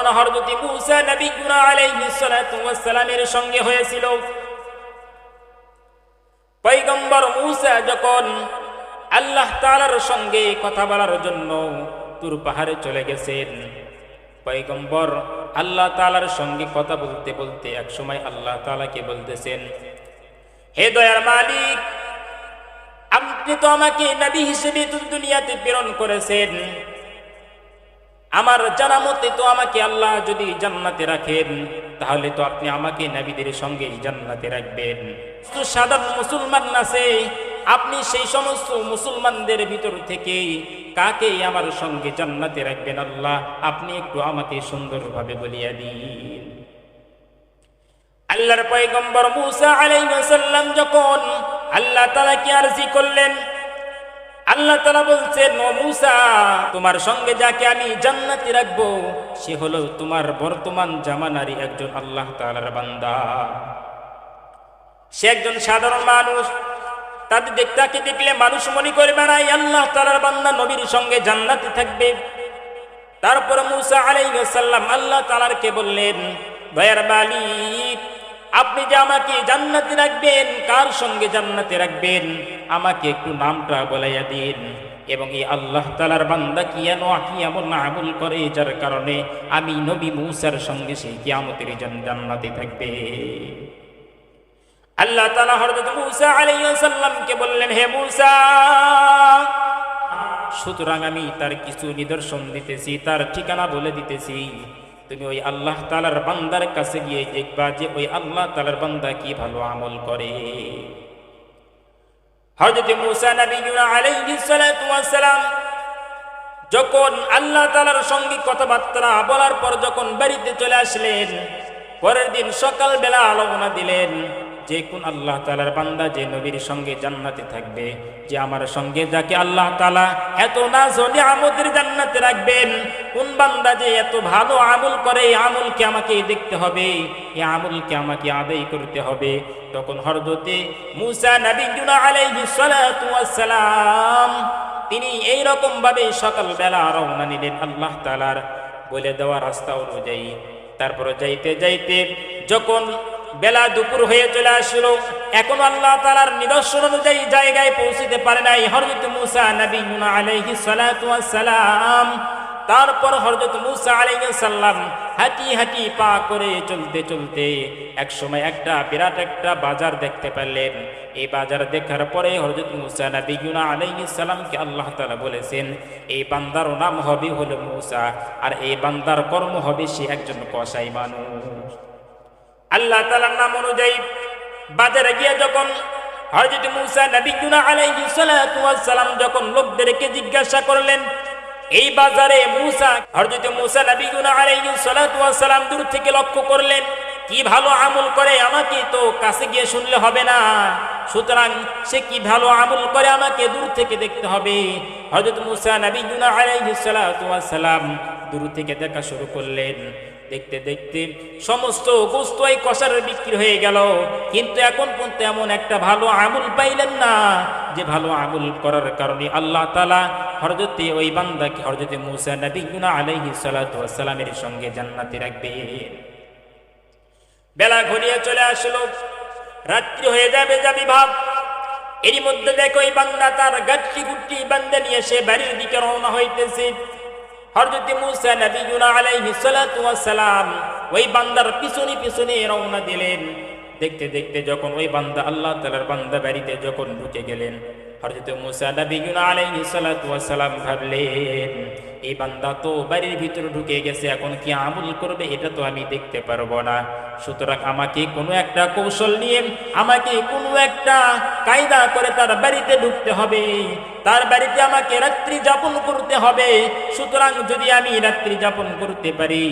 ঘটনা হরজতি মুসা নবী গুনা আলাইহিস সালাতু ওয়াস সালামের সঙ্গে হয়েছিল। পৈগম্বর মুসা যখন আল্লাহ তাআলার সঙ্গে কথা বলার জন্য তুর পাহাড়ে চলে গেছেন পৈগম্বর আল্লাহ তাআলার সঙ্গে কথা বলতে বলতে একসময় আল্লাহ তাআলাকে বলতেছেন, হে দয়ার মালিক, আপনি তো আমাকে নবী হিসেবে দুনিয়াতে প্রেরণ করেছেন। আমার জানা মতে তো আমাকে আল্লাহ যদি জান্নাতে রাখেন, তাহলে তো আপনি আমাকে নবীদের সঙ্গে জান্নাতে রাখবেন। তো সাধারণ মুসলমান আছে আপনি সেই সমস্ত মুসলমানদের ভিতর থেকে কাকে আমার সঙ্গে জান্নাতে রাখবেন আল্লাহ? আপনি একটু আমাকে সুন্দরভাবে বলিয়া দিন। আল্লাহর পয়গম্বর মুসা আলাইহিস সালাম যখন আল্লাহ তাআলাকে আরজি করলেন আল্লাহ তালা বলছে ও মুসা, তোমার সঙ্গে যাকে আমি জান্নাতে রাখব, সে হলো তোমার বর্তমান জামানারই একজন আল্লাহ তালার বান্দা। সে একজন সাধারণ মানুষ তাদের দেখ, তাকে দেখলে মানুষ মনে করবে না আল্লাহ তালার বান্দা নবীর সঙ্গে জান্নাতে থাকবে। তারপরে মুসা আলাইসাল্লাম আল্লাহ তালারকে বললেন দয়ার মালিক আপনি যে আমাকে জান্নাতে রাখবেন, কার সঙ্গে জান্নাতে রাখবেন? আমাকে একটু নামটা বলাইয়া দিন। এবং এই আল্লাহ তালার বান্দা কি এন কি এমন আমল করে, যার কারণে আমি নবী মুসার সঙ্গে সেই কিয়ামতের জন- জান্নাতে থাকবে। আল্লাহ তালা হরদত মুসা আলাইসাল্লামকে বললেন, হে মুসা, সুতরাং আমি তার কিছু নিদর্শন দিতেছি, তার ঠিকানা বলে দিতেছি। তুমি ওই আল্লাহ তালার বান্দার কাছে গিয়ে দেখবা যে ওই আল্লাহ তালার বান্দা কি ভালো আমল করে। যখন আল্লাহ তালার সঙ্গে কথাবার্তা বলার পর যখন বাড়িতে চলে আসলেন, পরের দিন সকালবেলা আলোচনা দিলেন যে কোন আল্লাহ তালার বান্দা যে নবীর সঙ্গে জান্নাতে থাকবে, যে আমার সঙ্গে যাকে আল্লাহ তালা এত না জনে আমাদের জান্নাতে রাখবেন, কোন বান্দা যে এত ভালো আমল করে, এই আমলকে আমাকে দেখতে হবে? এই আমলকে আমাকে আদায় করতে হবে? তখন হরজতে মুসা নবীনা ওয়াস সালাম তিনি এই রকম ভাবে সকালবেলা রওনা নিলেন আল্লাহ তালার বলে দেওয়া রাস্তা অনুযায়ী। তারপরে যাইতে যাইতে যখন বেলা দুপুর হয়ে চলে আসলো। এখন আল্লাহ তালার নিদর্শন অনুযায়ী জায়গায় পৌঁছিতে পারে নাই। হরজত মুসা নবী সালাতু ওয়াস সালাম তারপর হরজত মুসা আলাইহিস সালাম হাঁটি হাঁটি পা করে চলতে চলতে এক সময় একটা বিরাট একটা বাজার দেখতে পেলেন এই বাজার দেখার পরে হরজত মুসা নবী আলাইহিস সালামকে আল্লাহ তালা বলেছেন, এই বান্দার নাম হবে হলো মুসা, আর এই বান্দার কর্ম হবে সে একজন কসাই মানুষ। আল্লাহ তাআলার নাম অনুযায়ী বাজারে গিয়ে যখন হযরত মুসা নবীনা ওয়াস সালাম যখন লোকদেরকে জিজ্ঞাসা করলেন, এই বাজারে মুসা, হযরত মুসা নবীনা ওয়াস সালাম দূর থেকে লক্ষ্য করলেন, কি ভালো আমল করে আমাকে তো কাছে গিয়ে শুনলে হবে না। সুতরাং সে কি ভালো আমল করে আমাকে দূর থেকে দেখতে হবে? হযরত মুসা নবীনা ওয়াস সালাম দূর থেকে দেখা শুরু করলেন। দেখতে দেখতে সমস্ত বস্তু এই কষার বিক্রি হয়ে গেল। কিন্তু এখন পর্যন্ত এমন একটা ভালো আমল পাইলেন না, যে ভালো আমল করার কারণে আল্লাহ তালা হরজতে ওই বান্দাকে হরজতে মুসা নবী আলাইহি সালামের সঙ্গে জান্নাতে রাখবে। বেলা ঘনিয়ে চলে আসলো, রাত্রি হয়ে যাবে যাবি ভাব এরই মধ্যে দেখো ওই বান্দা তার গাঠি গুটি বান্দা নিয়ে সে বাড়ির দিকে রওনা হইতেছে। হযরত মুসা নবীনা আলাইহি সালাম ওই বান্দার পিছনে পিছনে রওনা দিলেন। দেখতে দেখতে যখন ওই বান্দা আল্লাহ তালার বান্দা বাড়িতে যখন ঢুকে গেলেন হযরত মুসা নবীনা বান্দা তো বাড়ির ভিতরে ঢুকে গেছে, এখন কি করবে এটা তো আমি দেখতে পারব না। সুতরাং আমাকে কোনো একটা কৌশল নিয়ে, আমাকে কোনো একটা কায়দা করে তার বাড়িতে ঢুকতে হবে। তার বাড়িতে আমাকে রাত্রি যাপন করতে হবে। সুতরাং যদি আমি রাত্রি যাপন করতে পারি